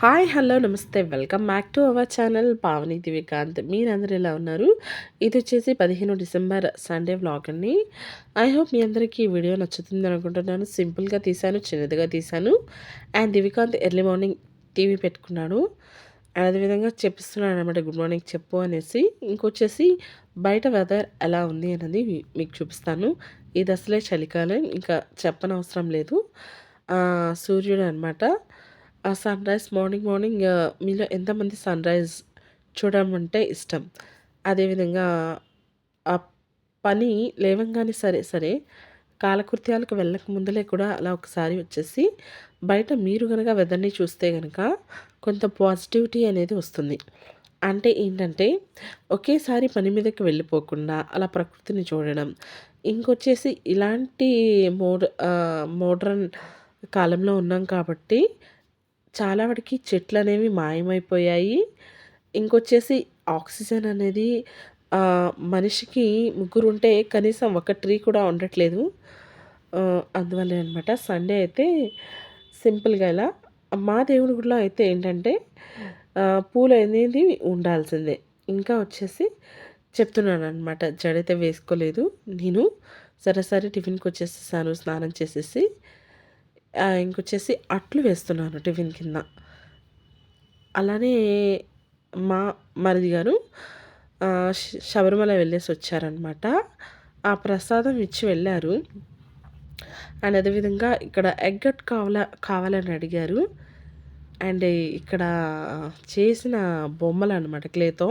Hi hello నమస్తే. Welcome back to our channel Pavani Divikanth మీరందరూ ఎలా ఉన్నారు? ఇది వచ్చేసి పదిహేను డిసెంబర్ సండే వ్లాగ్ అండి ఐ హోప్ మీ అందరికీ ఈ వీడియో నచ్చుతుంది అనుకుంటున్నాను. సింపుల్గా తీశాను చిన్నదిగా తీశాను. And Divikanth early morning TV పెట్టుకున్నాడు. అదేవిధంగా చెప్పిస్తున్నాను అనమాట గుడ్ మార్నింగ్ చెప్పు అనేసి. ఇంకొచ్చేసి బయట వెదర్ ఎలా ఉంది అనేది మీకు చూపిస్తాను. ఇది అసలే చలికాలం ఇంకా చెప్పనవసరం లేదు. సూర్యుడు అనమాట ఆ సన్ రైజ్ మార్నింగ్ మార్నింగ్ మీలో ఎంతమంది సన్ రైజ్ చూడమంటే ఇష్టం? అదేవిధంగా ఆ పని లేవంగానే సరే సరే కాలకృత్యాలకు వెళ్ళక ముందలే కూడా అలా ఒకసారి వచ్చేసి బయట మీరు కనుక వెదర్ని చూస్తే కనుక కొంత పాజిటివిటీ అనేది వస్తుంది. అంటే ఏంటంటే ఒకేసారి పని మీదకి వెళ్ళిపోకుండా అలా ప్రకృతిని చూడడం ఇంకొచ్చేసి ఇలాంటి మోడ్ మోడ్రన్ కాలంలో ఉన్నాం కాబట్టి చాలా వాటికి చెట్లు అనేవి మాయమైపోయాయి. ఇంకొచ్చేసి ఆక్సిజన్ అనేది మనిషికి ముగ్గురు ఉంటే కనీసం ఒక ట్రీ కూడా ఉండట్లేదు. అందువల్లే అనమాట సండే అయితే సింపుల్గా ఇలా మా దేవుడి గుడిలో అయితే ఏంటంటే పూలు అనేది ఉండాల్సిందే. ఇంకా వచ్చేసి చెప్తున్నాను అనమాట జడైతే వేసుకోలేదు. నేను సరే సరే టిఫిన్కి వచ్చేసేసాను స్నానం చేసేసి. ఇంకొచ్చేసి అట్లు వేస్తున్నాను టిఫిన్ కింద. అలానే మా మరిది గారు శబరిమల వెళ్ళేసి వచ్చారనమాట ఆ ప్రసాదం ఇచ్చి వెళ్ళారు. అండ్ అదేవిధంగా ఇక్కడ ఎగ్గట్ కావాల కావాలని అడిగారు. అండ్ ఇక్కడ చేసిన బొమ్మలు అనమాట క్లేతో.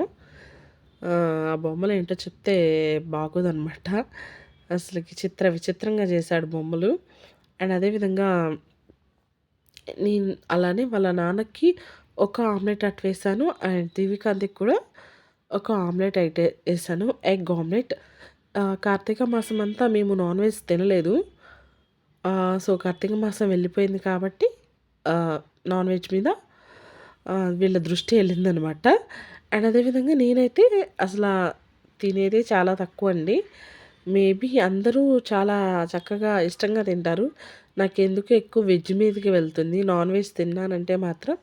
ఆ బొమ్మలు ఏంటో చెప్తే బాగోదనమాట అసలుకి చిత్ర విచిత్రంగా చేశాడు బొమ్మలు. అండ్ అదేవిధంగా నేను అలానే వాళ్ళ నాన్నకి ఒక ఆమ్లెట్ అట్ వేసాను అండ్ దివికాంతికి కూడా ఒక ఆమ్లెట్ అయితే వేసాను ఎగ్ ఆమ్లెట్. కార్తీక మాసం అంతా మేము నాన్ వెజ్ తినలేదు. సో కార్తీక మాసం వెళ్ళిపోయింది కాబట్టి నాన్ వెజ్ మీద వీళ్ళ దృష్టి వెళ్ళిందనమాట. అండ్ అదేవిధంగా నేనైతే అసలు తినేదే చాలా తక్కువ అండి మేబీ అందరూ చాలా చక్కగా ఇష్టంగా తింటారు. నాకెందుకు ఎక్కువ వెజ్ మీదకి వెళ్తుంది. నాన్ వెజ్ తిన్నానంటే మాత్రం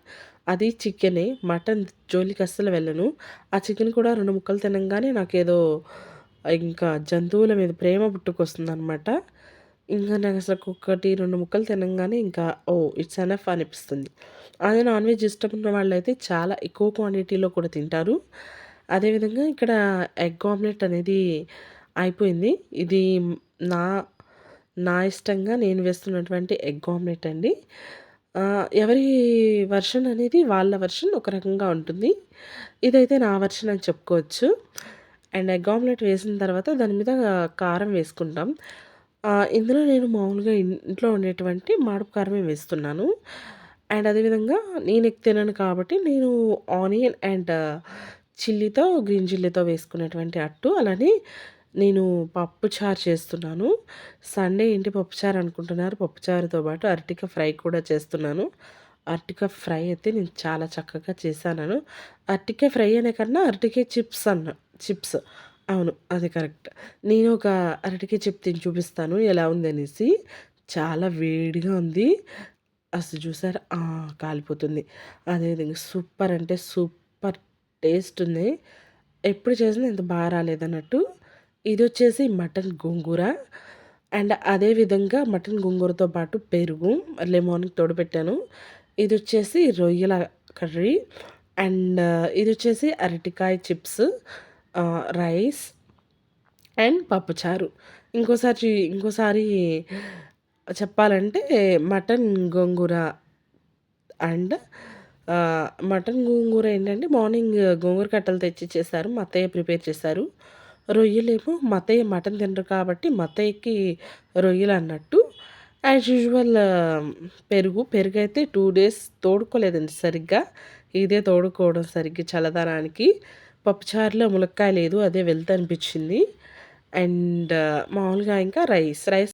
అది చికెనే మటన్ జోలికి అస్సలు వెళ్ళను. ఆ చికెన్ కూడా రెండు ముక్కలు తినంగానే నాకేదో ఇంకా జంతువుల మీద ప్రేమ పుట్టుకొస్తుంది అనమాట ఇంకా నాకు అసలు ఒకటి రెండు ముక్కలు తినంగానే ఇంకా ఓ ఇట్స్ ఎనఫ్ అనిపిస్తుంది. అదే నాన్ వెజ్ ఇష్టం ఉన్న వాళ్ళు అయితే చాలా ఎక్కువ క్వాంటిటీలో కూడా తింటారు. అదేవిధంగా ఇక్కడ ఎగ్ ఆమ్లెట్ అనేది అయిపోయింది. ఇది నా నా ఇష్టంగా నేను వేస్తున్నటువంటి ఎగ్ ఆమ్లెట్ అండి. ఎవరి వర్షన్ అనేది వాళ్ళ వర్షన్ ఒక రకంగా ఉంటుంది. ఇదైతే నా వర్షన్ అని చెప్పుకోవచ్చు. అండ్ ఎగ్ ఆమ్లెట్ వేసిన తర్వాత దాని మీద కారం వేసుకుంటాం. ఇందులో నేను మామూలుగా ఇంట్లో ఉండేటువంటి మాడుపు కారమే వేస్తున్నాను. అండ్ అదేవిధంగా నేను ఎక్కువ తినను కాబట్టి నేను ఆనియన్ అండ్ చిల్లీతో గ్రీన్ చిల్లీతో వేసుకునేటువంటి అట్టు. అలానే నేను పప్పుచారు చేస్తున్నాను. సండే ఏంటి పప్పుచారు అనుకుంటున్నారు? పప్పుచారుతో పాటు అరటిక ఫ్రై కూడా చేస్తున్నాను. అరటిక ఫ్రై అయితే నేను చాలా చక్కగా చేశాను అరటిక ఫ్రై అనే కన్నా అరటికే చిప్స్ అన్న చిప్స్. అవును అది కరెక్ట్. నేను ఒక అరటికే చిప్ తిని చూపిస్తాను ఎలా ఉంది అనేసి. చాలా వేడిగా ఉంది. అసలు చూసారు? కాలిపోతుంది. అదేవిధంగా సూపర్ అంటే సూపర్ టేస్ట్ ఉంది. ఎప్పుడు చేసినా ఇంత బాగా రాలేదన్నట్టు. ఇది వచ్చేసి మటన్ గోంగూర. అండ్ అదే విధంగా మటన్ గోంగూరతో పాటు పెరుగు లెమన్ తోడుపెట్టాను ఇది వచ్చేసి రొయ్యల కర్రీ. అండ్ ఇది వచ్చేసి అరటికాయ చిప్స్ రైస్ అండ్ పప్పుచారు. ఇంకోసారి ఇంకోసారి చెప్పాలంటే mutton gongura and mutton gongura ఏంటంటే మార్నింగ్ గోంగూర కట్టలు తెచ్చి చేశారు మా అత్తయ్య ప్రిపేర్ చేశారు రొయ్యలేమో మతయ్య మటన్ తినరు కాబట్టి మతయ్యకి రొయ్యలు అన్నట్టు యాజ్ యూజువల్ పెరుగు పెరుగు అయితే టూ డేస్ తోడుకోలేదండి సరిగ్గా. ఇదే తోడుకోవడం సరిగ్గా చల్లదనానికి. పప్పుచారులో ములక్కాయ లేదు అదే వెళ్తా అనిపించింది అండ్ మామూలుగా ఇంకా రైస్ రైస్